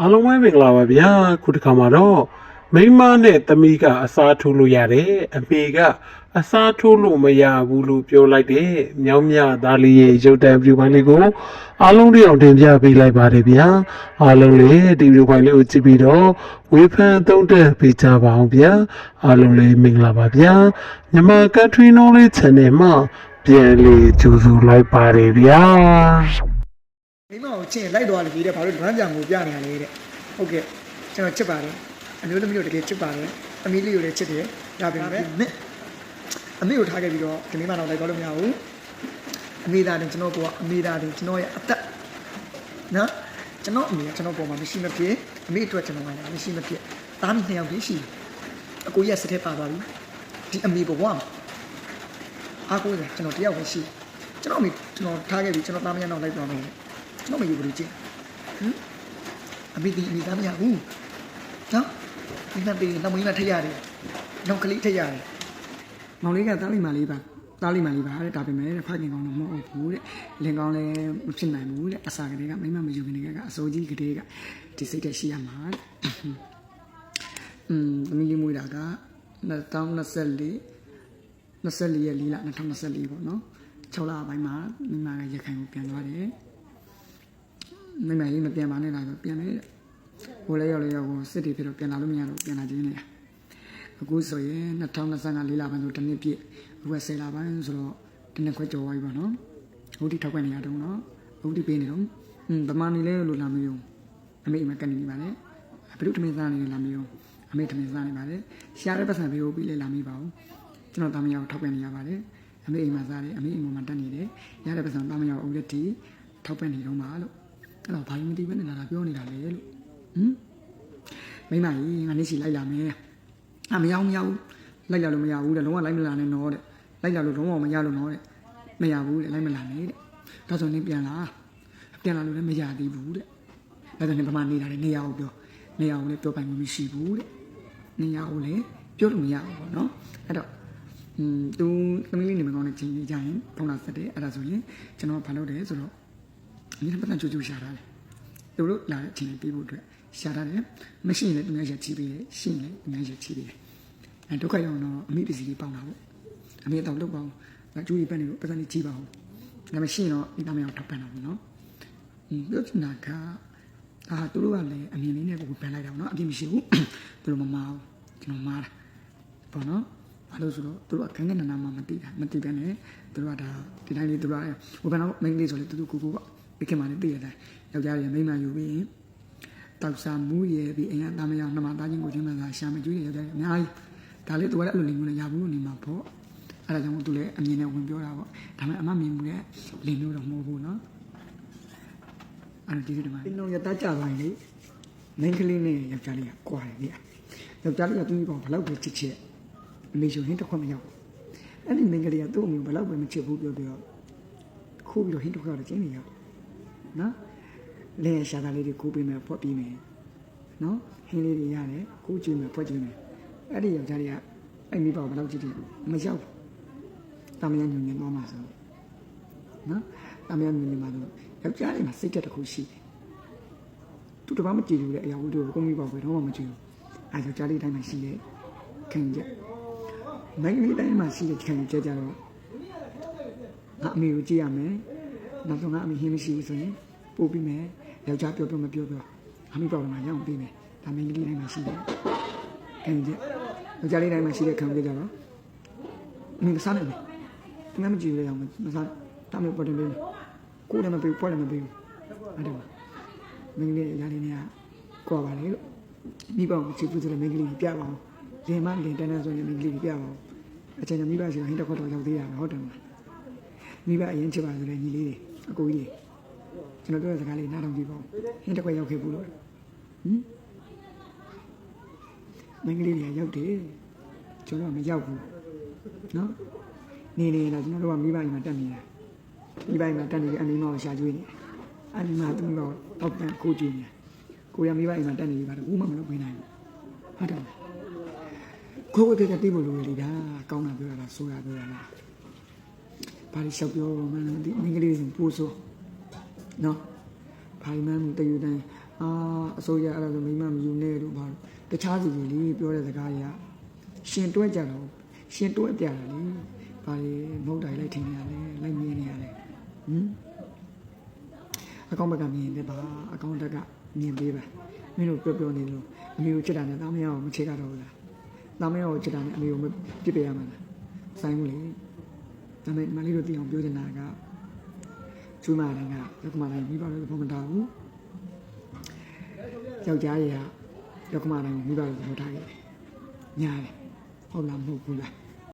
အားလုံးပဲမင်္ဂလာပါဗျာခုတစ်ခါမှာတော့မိန်းမနဲ့သမီးကအစားထိုးလို့ရတယ်အမေကအစားထိုးလို့မရဘူးလို့ပြောလိုက်တဲ့မြောင်းမြသားလေးရဲ့ရုပ်တံပြူပိုင်းလေးကိုအားလုံးတယောက်တင်ပြပေးလိုက်ပါတယ်ဗျာအားလုံးလည်းဒီပြူပိုင်းလေးကိုကြည့်ပြီးတော့ဝေဖန်သုံးသပ်ပေးကြပါအောင်ဗျာအားလုံးလည်းမင်္ဂလာပါဗျာမြန်မာ Country Knowledge Channel မှာပြန်လေးကြိုဆိုလိုက်ပါတယ်ဗျာ မိမကိုချင်းလိုက်သွားလို့ပြီးတဲ့ဘာလို့ဒီဗန်းပြန်ကိုပြနေရလဲတဲ့ဟုတ်ကဲ့ကျွန်တော်ချစ်ပါတယ်အမျိုးသမီးတို့တကယ်ချစ်ပါတယ်အမီလေးကိုလည်းချစ်တယ်ဒါပေမဲ့နဲ့အမေကိုထားခဲ့ပြီးတော့ဒီမိမတော့လိုက်သွားလို့မရဘူးအမေသားတင်ကျွန်တော်ကအမေသားတင်ကျွန်တော်ရဲ့အသက်နော်ကျွန်တော်အမေကကျွန်တော်ပေါ်မှာမရှိမဖြစ်အမေအတွက်ကျွန်တော်ကလည်းမရှိမဖြစ်သားမိနှစ်ယောက်တည်းရှိတယ်အကိုရဲ့စတဲ့ပါသွားပြီဒီအမေဘဝမှာအားကိုးတယ်ကျွန်တော်တယောက်ပဲရှိတယ်ကျွန်တော်အမေကျွန်တော်ထားခဲ့ပြီးကျွန်တော်သားမယားနောက်လိုက်သွားမယ် ကျွန်တော်မယူဘူးချင်းဟမ်အမေဒီအမေသားမရဘူးနော်ဒီနေ့ဒီနောက်မင်းမထက်ရတယ်နောက်ကလေးထက်ရတယ်မောင်လေးကတားလိမ္မာလေးပါတားလိမ္မာလေးပါတဲ့ဒါပေမဲ့ဖခင်ကောင်းတော့မဟုတ်ဘူးတဲ့လင်ကောင်းလည်းမဖြစ်နိုင်ဘူးတဲ့အစာကလေးကမိမမယူခင်ကအစိုးကြီးကလေးကဒီစိတ်တက်ရှိရမှာတဲ့อืมသမီးလေးမွေးတာက2024 24ရက်4လ2024ပေါ့နော်6လပိုင်းမှာမိမကရခိုင်ကိုပြန်သွားတယ် မိမကြီးမပြန်ပါနဲ့လားဆိုပြန်တယ်တဲ့ဟိုလည်းရောက်လည်းရောက်ဟိုစစ်တွေဖြစ်တော့ပြန်လာလို့မရတော့ပြန်လာခြင်းနဲ့အခုဆိုရင်2025လေးလပိုင်းဆိုတစ်နှစ်ပြည့်အခုက10လပိုင်းဆိုတော့တစ်နှစ်ခွဲကျော်သွားပြီပေါ့နော်အခုထိထောက်ခွင့်နေရတော့နော်အခုထိပေးနေတော့ဟွန်းဗမာနေလဲလို့လာမယုံအမေအိမ်မှာကနေနေပါလေဘယ်လိုထမင်းစားနေလဲလာမယုံအမေထမင်းစားနေပါလေရှားတဲ့ပတ်စံပေးဖို့ပြီးလဲလာမိပါဘူးကျွန်တော်တာမယာကိုထောက်ခွင့်နေရပါတယ်အမေအိမ်မှာစားတယ်အမေအိမ်မှာတက်နေတယ်ရတဲ့ပတ်စံတာမယာကိုအုပ်လက်တီထောက်ခွင့်နေတော့မှာလို့ အဲ့တော့ဘာလို့မသိဘဲနဲ့လာတာပြောနေတာလဲလို့ဟမ်မိမကြီးငါနေ့စီလိုက်လာမယ်အမရောက်မရောက်လိုက်လာလို့မရဘူးတဲ့လုံးဝလိုက်မလာနဲ့တော့တဲ့လိုက်လာလို့လုံးဝမရလို့တော့တဲ့မရဘူးတဲ့လိုက်မလာနဲ့တဲ့ဒါဆိုနေပြန်လာပြန်လာလို့လည်းမရသေးဘူးတဲ့ဒါဆိုနေပမာနေတာလေနေရအောင်ပြောနေရအောင်လည်းပြောပိုင်မှုမရှိဘူးတဲ့နေရအောင်လည်းပြောလို့မရဘူးပေါ့နော်အဲ့တော့อืมသူသမီးလေးနေမကောင်းတဲ့ချိန်ကြီးကြရင်ဖုန်းလာဆက်တယ်အဲ့ဒါဆိုရင်ကျွန်တော်ဘာလုပ်တယ်ဆိုတော့ အမြဲတမ်းပတ်သက်ကြိုးကြိုးရှာထားတယ်သူတို့လာတဲ့အချိန်လေးပြီးဖို့အတွက်ရှာထားတယ်မရှိရင်လည်းသူများရက်ချီးပေးတယ်ရှိရင်လည်းသူများရက်ချီးပေးတယ်အဲဒုက္ခရောက်တော့အမိပစ္စည်းလေးပေါင်တာပေါ့အမိတော့လုတ်ပါအောင်ကျူးရီပက်နေလို့ပတ်သက်လေးကြီးပါအောင်ဒါမှရှိရင်တော့ဒီသားမယောက်ထောက်ပံ့တာပေါ့နော်อืมပြောချင်တာကအာသူတို့ကလည်းအမြင်လေးနဲ့ကိုပြန်လိုက်တာပေါ့နော်အပြစ်မရှိဘူးသူတို့မမာဘူးကျွန်တော်မားတာပေါ့နော်ဘာလို့ဆိုတော့သူတို့ကခန်းခန်းနာနာမှမသိတာမသိပဲနဲ့သူတို့ကဒါဒီတိုင်းလေးသူတို့ကဟိုဘယ်တော့မိန်းကလေးဆိုလေတူတူကိုကိုပေါ့ ဒီခင်မှလည်းသိရတဲ့ယောက်ျားတွေမိန်းမယူပြီးရင်တောက်စားမူးရပြီးအိမ်ကသားမယောက်နှမသားချင်းကိုချင်းမှသာရှာမကျွေးရယောက်ျားတွေအများကြီးဒါလေးသူကလည်းအဲ့လိုလင်မျိုးနဲ့ရဘူးလို့နေမှာပေါ့အဲ့ဒါကြောင့်သူလည်းအမြင်နဲ့ဝင်ပြောတာပေါ့ဒါပေမဲ့အမမြင်မှုနဲ့လင်မျိုးတော့မဟုတ်ဘူးနော်အဲ့ဒါဒီဒီမှာဒီလုံးရတကြပါရင်လေမိန်းကလေးနဲ့ယောက်ျားလေးကကွာတယ်လေယောက်ျားလေးကသူ့ဘောဘလောက်ပဲချစ်ချစ်အမေရှင်ဟင်းတစ်ခွက်မရောက်အဲ့ဒီမိန်းကလေးကသူ့အမေဘလောက်ပဲမချစ်ဘူးပြောပြောခိုးပြီးတော့ဟင်းတစ်ခွက်တော့ကျင်းနေရောက် နော်လဲရှာတာလေးတွေကိုပေးမယ်ဖွက်ပြီးမယ်နော်ဟင်းလေးတွေရတယ်ကိုကျွေးမယ်ဖွက်ကျွေးမယ်အဲ့ဒီယောက်ျားတွေကအဲ့မိဘဘယ်လောက်ကြည့်ကြည့်မရောက်ဘူးတာမယညညင်သွားမှာဆိုနော်တာမယညညင်မှာဆိုယောက်ျားတွေမှာစိတ်တက်တစ်ခုရှိတယ်သူတပတ်မကြည့်ဘူးလေအရာဝတ္ထုကိုကိုမိဘဘယ်တော့မှမကြည့်ဘူးအဲယောက်ျားလေးတိုင်းမှာရှိတယ်ခင်ကြမိန်းကလေးတိုင်းမှာရှိတဲ့ခင်ကြကြတော့ငါအမေကိုကြည့်ရမယ်နောက်ဆုံးကအမေဟင်းမရှိဘူးဆိုရင် ပို့ပြီးမယ်ယောက်ျားပြောပြောမပြောပြောအမေပေါ့တော့မှရအောင်ပြီးမယ်ဒါမင်းကလေးတိုင်းမှာရှိတယ်ခံကြယောက်ျားလေးတိုင်းမှာရှိတဲ့ခံကြကြတော့အမေမစားနိုင်ဘူးသူမမကြည့်ရအောင်မစားတမ်းပေါ်တယ်လေကိုယ်လည်းမပေးပေါ်လည်းမပေးဘူးအဲ့ဒါမင်းကလေးရာလေးနေကကွာပါလေလို့မိဘကိုချစ်ဖို့ဆိုတဲ့မင်းကလေးပြပါအောင်လင်မလင်တန်းတန်းဆိုရင်မင်းကလေးပြပါအောင်အချိန်ကမိဘရှိတော့ဟင်းတစ်ခွက်တော့ရောက်သေးရမယ်ဟုတ်တယ်မလားမိဘအရင်ချစ်ပါဆိုတဲ့ညီလေးတွေအကိုကြီးတွေ ကျွန်တော်ပြောတဲ့စကားလေးနားထောင်ကြည့်ပါဦးဟင်းတစ်ခွက်ရောက်ခဲ့ဘူးလို့ဟမ်မင်္ဂလေးတွေရောက်တယ်ကျွန်တော်ကမရောက်ဘူးနော်နေနေတော့ကျွန်တော်တို့ကမိဘအိမ်မှာတက်နေတာမိဘအိမ်မှာတက်နေပြီးအမေမောကိုရှာကျွေးနေအမေမသူ့မောတော့ပြန်ကိုကျွေးနေကိုရမိဘအိမ်မှာတက်နေပြီပါတော့ဘူးမှမလုပ်ပေးနိုင်ဘူးဟုတ်တယ်ကိုယ်ဝေကတိဖို့လိုလေဒါကောင်းတာပြောရတာဆိုရပြောရလားဘာလို့ရှောက်ပြောမှန်းဒီမင်္ဂလေးတွေပို့ဆို နော်ဘာမှမတယူတိုင်းအာအစိုးရအဲ့ဒါဆိုမိမမယူနဲ့လို့ဘာလို့တခြားစီကြီးလေးပြောတဲ့စကားတွေကရှင်တွဲကြတော့ရှင်တွဲပြတာလေဘာလေမဟုတ်တိုင်းလိုက်ထင်ရလဲလိုက်မြင်နေရလဲဟမ်အကောင့်ဘက်ကမြင်တယ်ပါအကောင့်တက်ကမြင်ပေးပါမင်းတို့ပြောပြောနေလို့အမေကိုချစ်တာနဲ့တာမယားကိုမချစ်တာတော့ဘူးလားတာမယားကိုချစ်တာနဲ့အမေကိုမပြစ်ပေးရမှာလားဆိုင်ဘူးလေဒါပေမဲ့မလေးတို့သိအောင်ပြောချင်တာက ချူမတိုင်းကယောက်မတိုင်းပြီးပါလို့ဘုံမတာဘူးယောက်ျားတွေကယောက်ျမတိုင်းကိုမိဘတွေသဘောထားခဲ့တယ်။ညားတယ်။ဟုတ်လားမဟုတ်ဘူးလား